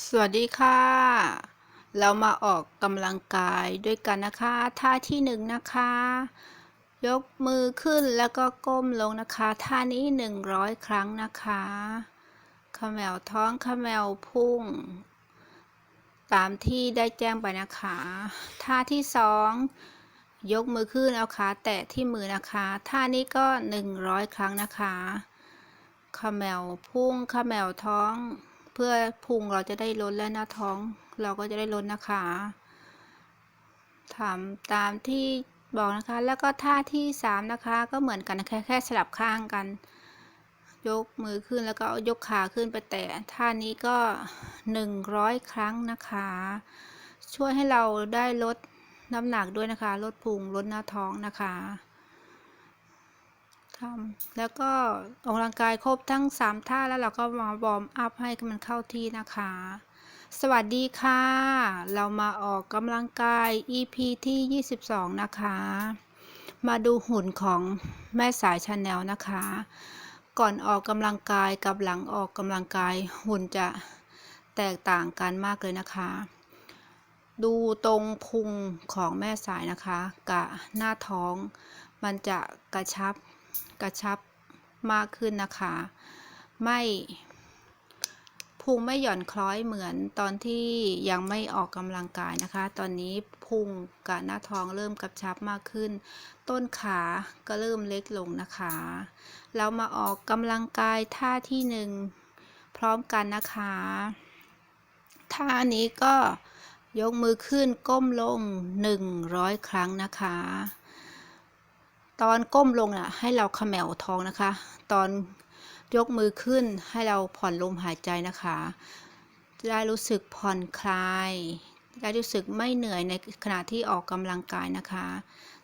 สวัสดีค่ะ เรามาออกกำลังกายด้วยกันนะคะ ท่าที่หนึ่งนะคะ ยกมือขึ้นแล้วก็ก้มลงนะคะ ท่านี้หนึ่งร้อยครั้งนะคะขมวท้องขมวพุ่ง ตามที่ได้แจ้งไปนะคะ ท่าที่สองยกมือขึ้นเอาขาแตะที่มือนะคะ ท่านี้ก็หนึ่งร้อยครั้งนะคะขมวพุ่งขมวท้อง เพื่อพุงเราจะได้ลดและหน้าท้อง เราก็จะได้ลดนะคะทำตามที่บอกนะคะ แล้วก็ท่าที่สามนะคะ ก็เหมือนกันแค่แค่สลับข้างกัน ยกมือขึ้นแล้วก็ยกขาขึ้นไปแตะท่านี้ก็หนึ่งร้อยครั้งนะคะ ช่วยให้เราได้ลดน้ำหนักด้วยนะคะ ลดพุงลดหน้าท้องนะคะ ทำแล้วก็ออกกำลังกายครบทั้ง 3 ท่าแล้วเราก็มาวอร์มอัพให้มันเข้าที่นะคะ สวัสดีค่ะ เรามาออกกำลังกาย EP ที่ 22 นะคะ มาดูหุ่นของแม่สายชาแนลนะคะ ก่อนออกกำลังกายกับหลังออกกำลังกายหุ่นจะแตกต่างกันมากเลยนะคะ ดูตรงพุงของแม่สายนะคะกับหน้าท้องมันจะกระชับ กระชับมากขึ้นนะคะ ไม่พุงไม่หย่อนคล้อยเหมือนตอนที่ยังไม่ออกกำลังกายนะคะ ตอนนี้พุงกับหน้าท้องเริ่มกระชับมากขึ้น ต้นขาก็เริ่มเล็กลงนะคะ เรามาออกกำลังกายท่าที่หนึ่งพร้อมกันนะคะ ท่านี้ก็ยกมือขึ้นก้มลง 100 ครั้งนะคะ ตอนก้มลงน่ะ ให้เราขมวท้องนะคะ ตอนยกมือขึ้นให้เราผ่อนลมหายใจนะคะจะได้รู้สึกผ่อนคลาย ได้รู้สึกไม่เหนื่อยในขณะที่ออกกำลังกายนะคะ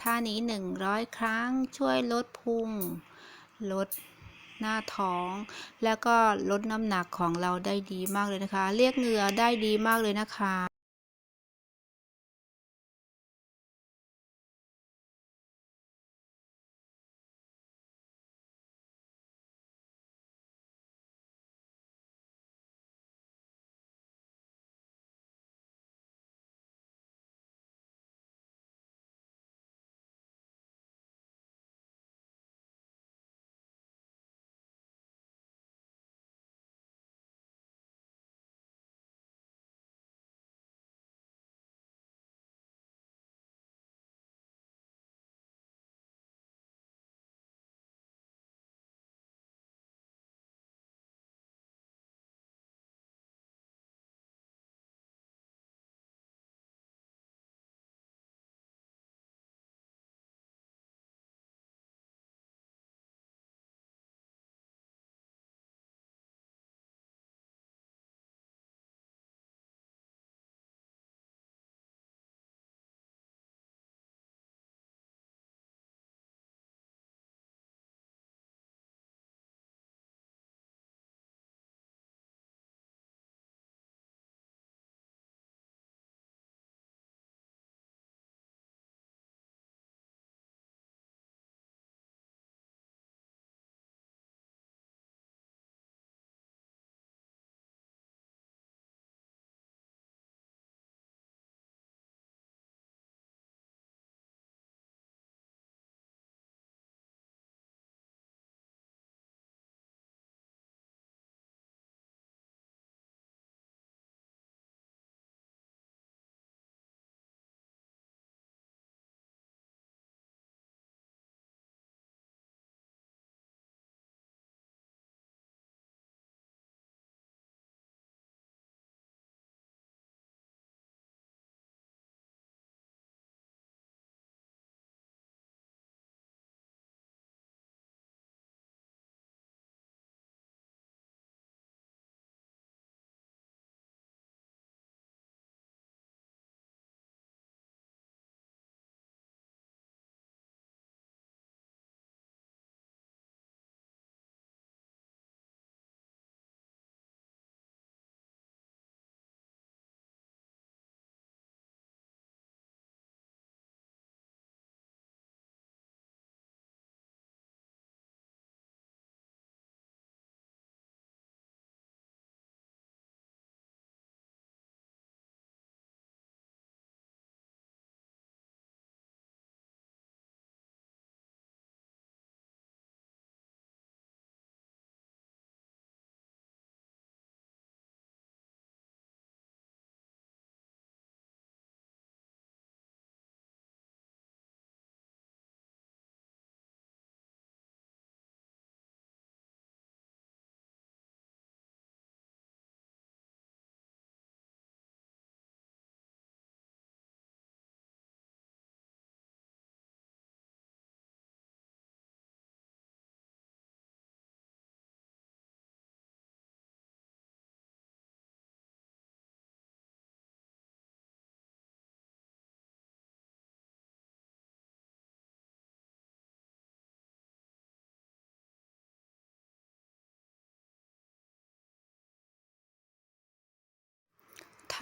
ท่านี้ 100 ครั้งช่วยลดพุง ลดหน้าท้อง แล้วก็ลดน้ำหนักของเราได้ดีมากเลยนะคะ เรียกเหงื่อได้ดีมากเลยนะคะ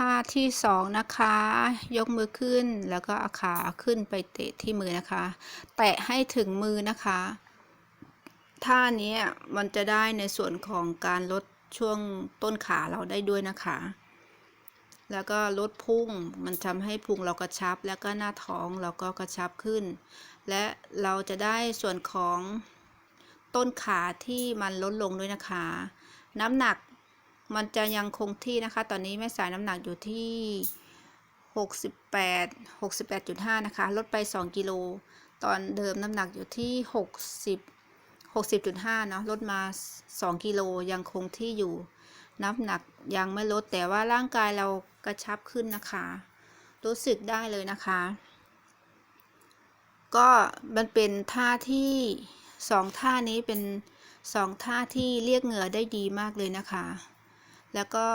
ท่าที่สองนะคะ ยกมือขึ้นแล้วก็เอาขาขึ้นไปเตะที่มือนะคะ แตะให้ถึงมือนะคะ ท่านี้มันจะได้ในส่วนของการลดช่วงต้นขาเราได้ด้วยนะคะ แล้วก็ลดพุงมันทำให้พุงเรากระชับ แล้วก็หน้าท้องเราก็กระชับขึ้น และเราจะได้ส่วนของต้นขาที่มันลดลงด้วยนะคะ น้ำหนัก มันจะยังคงที่นะคะ ตอนนี้แม่สายน้ำหนักอยู่ที่ 68 68.5 นะคะ ลดไป 2 กิโล ตอนเดิมน้ำหนักอยู่ที่ 60 60.5 เนาะ ลดมา 2 กิโล ยังคงที่อยู่ น้ำหนักยังไม่ลด แต่ว่าร่างกายเรากระชับขึ้นนะคะ รู้สึกได้เลยนะคะ ก็มันเป็นท่าที่สองท่านี้เป็นสองท่าที่เรียกเหงื่อได้ดีมากเลยนะคะ แล้วก็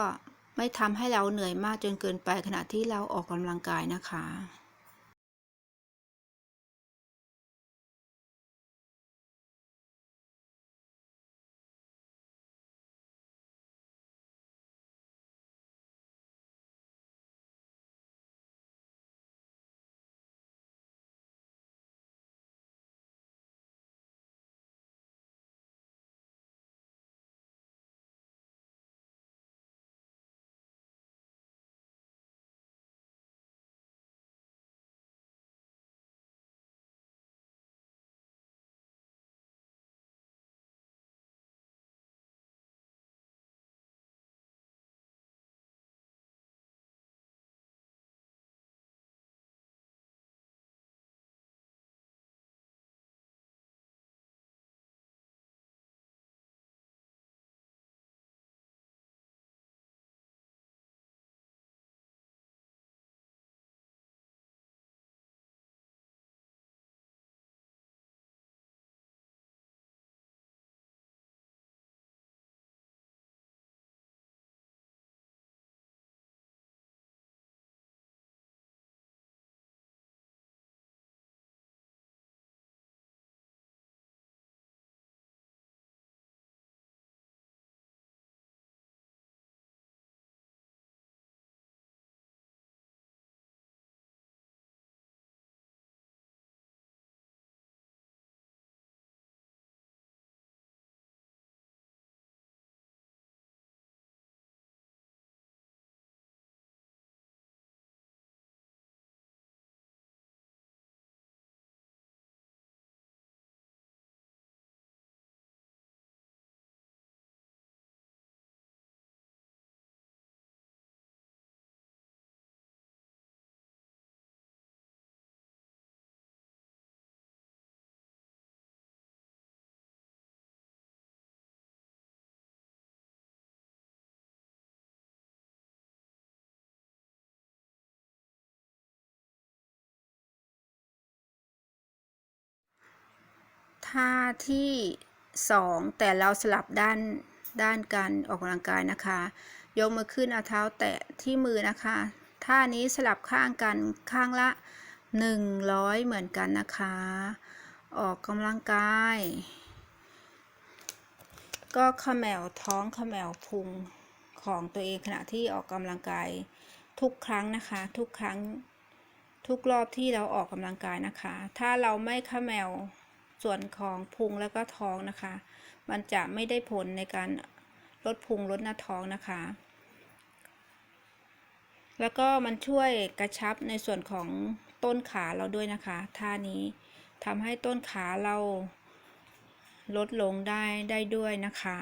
ไม่ทำให้เราเหนื่อยมากจนเกินไปขณะที่เราออกกำลังกายนะคะ ท่าที่สองแต่เราสลับด้านด้านการออกกำลังกายนะคะ ยกมือขึ้นเอาเท้าแตะที่มือนะคะ ท่านี้สลับข้างกันข้างละ 100 เหมือนกันนะคะ ออกกำลังกาย ก็ขมแมวท้องขมแมวพุงของตัวเองขณะที่ออกกำลังกายทุกครั้งนะคะ ทุกครั้งทุกรอบที่เราออกกำลังกายนะคะ ถ้าเราไม่ขมแมว ส่วนของพุงแล้วก็ท้องนะคะ มันจะไม่ได้ผลในการลดพุงลดหน้าท้องนะคะ แล้วก็มันช่วยกระชับในส่วนของต้นขาเราด้วยนะคะท่านี้ทำให้ต้นขาเราลดลงได้ได้ด้วยนะคะ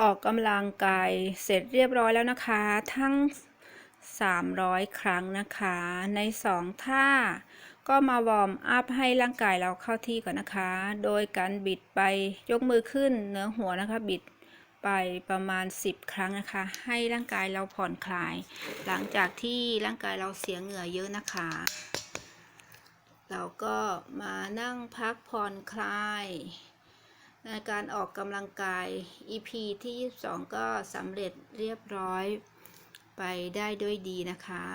ออกกำลังกายเสร็จเรียบร้อยแล้วนะคะ ทั้ง 300 ครั้งนะคะ ใน 2 ท่า ก็มาวอร์มอัพให้ร่างกายเราเข้าที่ก่อนนะคะ โดยการบิดไปยกมือขึ้นเหนือหัวนะคะบิดไปประมาณ 10 ครั้งนะคะ ให้ร่างกายเราผ่อนคลาย หลังจากที่ร่างกายเราเสียเหงื่อเยอะนะคะ เราก็มานั่งพักผ่อนคลาย ในการออกกำลังกาย EP ที่ 22 ก็สำเร็จเรียบร้อยไปได้ด้วยดีนะคะ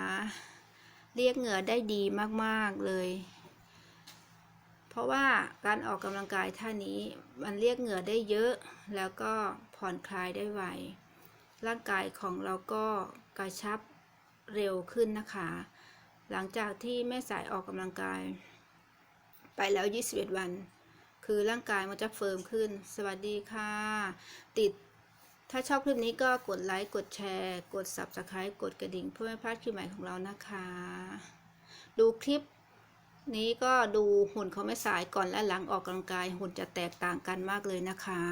เรียกเหงื่อได้ดีมากๆเลย เพราะว่าการออกกำลังกายท่านี้มันเรียกเหงื่อได้เยอะ แล้วก็ผ่อนคลายได้ไว ร่างกายของเราก็กระชับเร็วขึ้นนะคะ หลังจากที่แม่สายออกกำลังกาย ไปแล้ว 21 วัน คือร่างกายมันจะเฟิร์มขึ้น สวัสดีค่ะ ติด ถ้าชอบคลิปนี้ก็กดไลค์ กดแชร์ กด Subscribe กดกระดิ่ง เพื่อไม่พลาดคลิปใหม่ของเรานะคะ ดูคลิปนี้ก็ดูหุ่นเขาไม่สายก่อนและหลังออกกำลังกายหุ่นจะแตกต่างกันมากเลยนะคะ